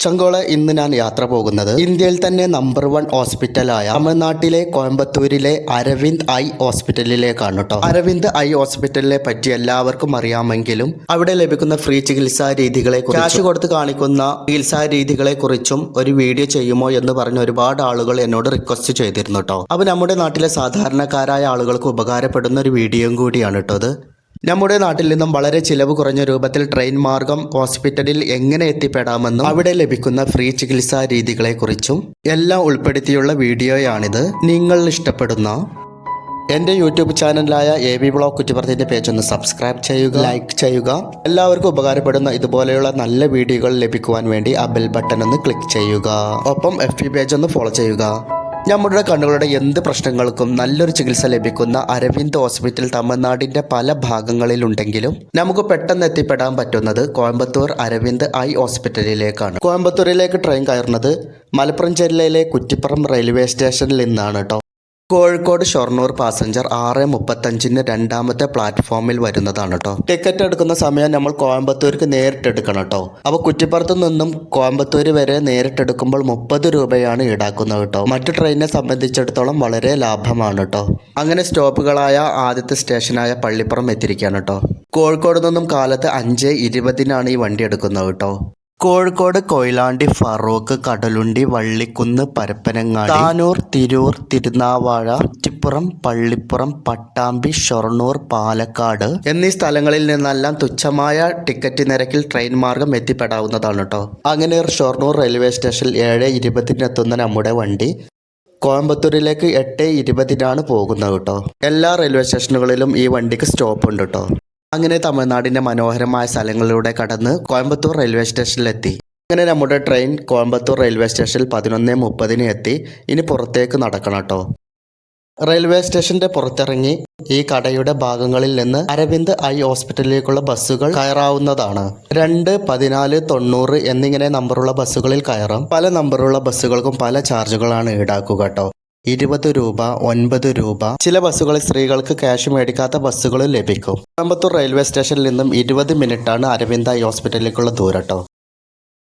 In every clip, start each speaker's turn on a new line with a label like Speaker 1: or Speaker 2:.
Speaker 1: ചങ്കോള ഇന്ന് ഞാൻ യാത്ര പോകുന്നത് ഇന്ത്യയിൽ തന്നെ നമ്പർ വൺ ഹോസ്പിറ്റലായ തമിഴ്നാട്ടിലെ കോയമ്പത്തൂരിലെ അരവിന്ദ് ഐ ഹോസ്പിറ്റലിലേക്കാണ് കേട്ടോ അരവിന്ദ് ഐ ഹോസ്പിറ്റലിനെ പറ്റി എല്ലാവർക്കും അറിയാമെങ്കിലും അവിടെ ലഭിക്കുന്ന ഫ്രീ ചികിത്സാ രീതികളെ ക്യാഷ് കൊടുത്ത് കാണിക്കുന്ന ചികിത്സാ രീതികളെ കുറിച്ചും ഒരു വീഡിയോ ചെയ്യുമോ എന്ന് പറഞ്ഞ് ഒരുപാട് ആളുകൾ എന്നോട് റിക്വസ്റ്റ് ചെയ്തിരുന്നു കേട്ടോ അപ്പൊ നമ്മുടെ നാട്ടിലെ സാധാരണക്കാരായ ആളുകൾക്ക് ഉപകാരപ്പെടുന്ന ഒരു വീഡിയോയും കൂടിയാണ് കേട്ടോ അത് നമ്മുടെ നാട്ടിൽ നിന്നും വളരെ ചിലവ് കുറഞ്ഞ രൂപത്തിൽ ട്രെയിൻ മാർഗം ഹോസ്പിറ്റലിൽ എങ്ങനെ എത്തിപ്പെടാമെന്നും അവിടെ ലഭിക്കുന്ന ഫ്രീ ചികിത്സാ രീതികളെക്കുറിച്ചും എല്ലാം ഉൾപ്പെടുത്തിയുള്ള വീഡിയോയാണിത്. നിങ്ങൾ ഇഷ്ടപ്പെടുന്ന എന്റെ യൂട്യൂബ് ചാനലായ എ ബി ബ്ലോഗ് കുറ്റിപ്പുറത്തിന്റെ പേജ് ഒന്ന് സബ്സ്ക്രൈബ് ചെയ്യുക ലൈക്ക് ചെയ്യുക. എല്ലാവർക്കും ഉപകാരപ്പെടുന്ന ഇതുപോലെയുള്ള നല്ല വീഡിയോകൾ ലഭിക്കുവാൻ വേണ്ടി ആ ബെൽ ബട്ടൺ ഒന്ന് ക്ലിക്ക് ചെയ്യുക. ഒപ്പം എഫ് ബി പേജ് ഒന്ന് ഫോളോ ചെയ്യുക. നമ്മുടെ കണ്ണുകളുടെ എന്ത് പ്രശ്നങ്ങൾക്കും നല്ലൊരു ചികിത്സ ലഭിക്കുന്ന അരവിന്ദ് ഹോസ്പിറ്റൽ തമിഴ്നാടിന്റെ പല ഭാഗങ്ങളിലുണ്ടെങ്കിലും നമുക്ക് പെട്ടെന്ന് എത്തിപ്പെടാൻ പറ്റുന്നത് കോയമ്പത്തൂർ അരവിന്ദ് ഐ ഹോസ്പിറ്റലിലേക്കാണ്. കോയമ്പത്തൂരിലേക്ക് ട്രെയിൻ കയറുന്നത് മലപ്പുറം ജില്ലയിലെ കുറ്റിപ്പുറം റെയിൽവേ സ്റ്റേഷനിൽ നിന്നാണ് കേട്ടോ കോഴിക്കോട് ഷൊർണൂർ പാസഞ്ചർ ആറ് മുപ്പത്തഞ്ചിന് രണ്ടാമത്തെ പ്ലാറ്റ്ഫോമിൽ വരുന്നതാണ് കേട്ടോ ടിക്കറ്റ് എടുക്കുന്ന സമയം നമ്മൾ കോയമ്പത്തൂർക്ക് നേരിട്ട് എടുക്കണം കേട്ടോ അപ്പോൾ കുറ്റിപ്പുറത്ത് നിന്നും കോയമ്പത്തൂർ വരെ നേരിട്ട് എടുക്കുമ്പോൾ മുപ്പത് രൂപയാണ് ഈടാക്കുന്നത് കേട്ടോ മറ്റു ട്രെയിനിനെ സംബന്ധിച്ചിടത്തോളം വളരെ ലാഭമാണ് കേട്ടോ അങ്ങനെ സ്റ്റോപ്പുകളായ ആദ്യത്തെ സ്റ്റേഷനായ പള്ളിപ്പുറം എത്തിയിരിക്കുകയാണ് കേട്ടോ കോഴിക്കോട് നിന്നും കാലത്ത് അഞ്ച് ഇരുപതിനാണ് ഈ വണ്ടി എടുക്കുന്നത് കേട്ടോ കോഴിക്കോട് കൊയിലാണ്ടി ഫറൂഖ് കടലുണ്ടി വള്ളിക്കുന്ന് പരപ്പനങ്ങാടി താനൂർ തിരൂർ തിരുനാവാഴ ചിപ്പുറം പള്ളിപ്പുറം പട്ടാമ്പി ഷൊർണൂർ പാലക്കാട് എന്നീ സ്ഥലങ്ങളിൽ നിന്നെല്ലാം തുച്ഛമായ ടിക്കറ്റ് നിരക്കിൽ ട്രെയിൻ മാർഗം എത്തിപ്പെടാവുന്നതാണ് കേട്ടോ അങ്ങനെ ഷൊർണൂർ റെയിൽവേ സ്റ്റേഷനിൽ ഏഴ് ഇരുപതിനെത്തുന്ന നമ്മുടെ വണ്ടി കോയമ്പത്തൂരിലേക്ക് എട്ട് ഇരുപതിനാണ് പോകുന്നത് കേട്ടോ എല്ലാ റെയിൽവേ സ്റ്റേഷനുകളിലും ഈ വണ്ടിക്ക് സ്റ്റോപ്പ് ഉണ്ട് കേട്ടോ അങ്ങനെ തമിഴ്നാടിന്റെ മനോഹരമായ സ്ഥലങ്ങളിലൂടെ കടന്ന് കോയമ്പത്തൂർ റെയിൽവേ സ്റ്റേഷനിലെത്തി. അങ്ങനെ നമ്മുടെ ട്രെയിൻ കോയമ്പത്തൂർ റെയിൽവേ സ്റ്റേഷനിൽ പതിനൊന്ന് മുപ്പതിന് എത്തി. ഇനി പുറത്തേക്ക് നടക്കണം കേട്ടോ റെയിൽവേ സ്റ്റേഷന്റെ പുറത്തിറങ്ങി ഈ കടയുടെ ഭാഗങ്ങളിൽ നിന്ന് അരവിന്ദ് ഐ ഹോസ്പിറ്റലിലേക്കുള്ള ബസ്സുകൾ കയറാവുന്നതാണ്. രണ്ട് പതിനാല് തൊണ്ണൂറ് എന്നിങ്ങനെ നമ്പറുള്ള ബസ്സുകളിൽ കയറാം. പല നമ്പറുള്ള ബസ്സുകൾക്കും പല ചാർജുകളാണ് ഈടാക്കുക കേട്ടോ ഇരുപത് രൂപ ഒൻപത് രൂപ. ചില ബസ്സുകളിൽ സ്ത്രീകൾക്ക് ക്യാഷ് മേടിക്കാത്ത ബസ്സുകളും ലഭിക്കും. കോയമ്പത്തൂർ റെയിൽവേ സ്റ്റേഷനിൽ നിന്നും ഇരുപത് മിനിറ്റാണ് അരവിന്ദ് ഹോസ്പിറ്റലിലേക്കുള്ള ദൂരട്ടോ.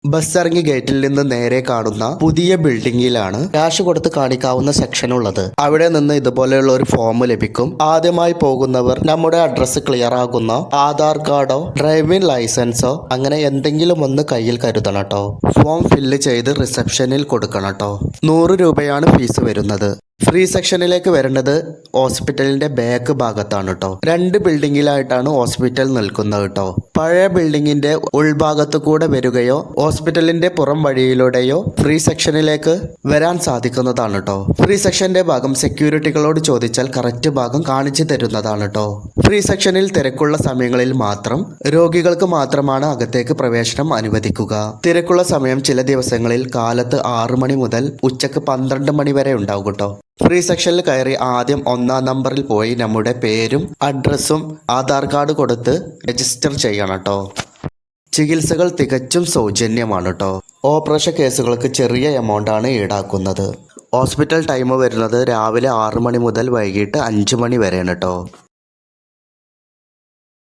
Speaker 1: ബസ് ഇറങ്ങി ഗേറ്റിൽ നിന്ന് നേരെ കാണുന്ന പുതിയ ബിൽഡിംഗിലാണ് ക്യാഷ് കൊടുത്ത് കാണിക്കാവുന്ന സെക്ഷൻ ഉള്ളത്. അവിടെ നിന്ന് ഇതുപോലെയുള്ള ഒരു ഫോം ലഭിക്കും. ആദ്യമായി പോകുന്നവർ നമ്മുടെ അഡ്രസ്സ് ക്ലിയർ ആകുന്ന ആധാർ കാർഡോ ഡ്രൈവിംഗ് ലൈസൻസോ അങ്ങനെ എന്തെങ്കിലും ഒന്ന് കയ്യിൽ കരുതണം കേട്ടോ. ഫോം ഫില്ല് ചെയ്ത് റിസപ്ഷനിൽ കൊടുക്കണം കേട്ടോ. നൂറ് രൂപയാണ് ഫീസ് വരുന്നത്. ഫ്രീ സെക്ഷനിലേക്ക് വരേണ്ടത് ഹോസ്പിറ്റലിന്റെ ബാക്ക് ഭാഗത്താണ് കേട്ടോ രണ്ട് ബിൽഡിങ്ങിലായിട്ടാണ് ഹോസ്പിറ്റൽ നിൽക്കുന്നത് കേട്ടോ പഴയ ബിൽഡിങ്ങിന്റെ ഉൾഭാഗത്തു കൂടെ വരികയോ ഹോസ്പിറ്റലിന്റെ പുറം വഴിയിലൂടെയോ ഫ്രീ സെക്ഷനിലേക്ക് വരാൻ സാധിക്കുന്നതാണ് കേട്ടോ ഫ്രീ സെക്ഷന്റെ ഭാഗം സെക്യൂരിറ്റികളോട് ചോദിച്ചാൽ കറക്റ്റ് ഭാഗം കാണിച്ചു തരുന്നതാണ് കേട്ടോ ഫ്രീ സെക്ഷനിൽ തിരക്കുള്ള സമയങ്ങളിൽ മാത്രം രോഗികൾക്ക് മാത്രമാണ് അകത്തേക്ക് പ്രവേശനം അനുവദിക്കുക. തിരക്കുള്ള സമയം ചില ദിവസങ്ങളിൽ കാലത്ത് ആറു മണി മുതൽ ഉച്ചയ്ക്ക് പന്ത്രണ്ട് മണി വരെ ഉണ്ടാവും കേട്ടോ ഫ്രീ സെക്ഷനിൽ കയറി ആദ്യം ഒന്നാം നമ്പറിൽ പോയി നമ്മുടെ പേരും അഡ്രസ്സും ആധാർ കാർഡ് കൊടുത്ത് രജിസ്റ്റർ ചെയ്യണം കേട്ടോ ചികിത്സകൾ തികച്ചും സൗജന്യമാണ് കേട്ടോ ഓപ്പറേഷൻ കേസുകൾക്ക് ചെറിയ എമൗണ്ട് ആണ് ഈടാക്കുന്നത്. ഹോസ്പിറ്റൽ ടൈം വരുന്നത് രാവിലെ ആറ് മണി മുതൽ വൈകിട്ട് അഞ്ച് മണി വരെയാണ് കേട്ടോ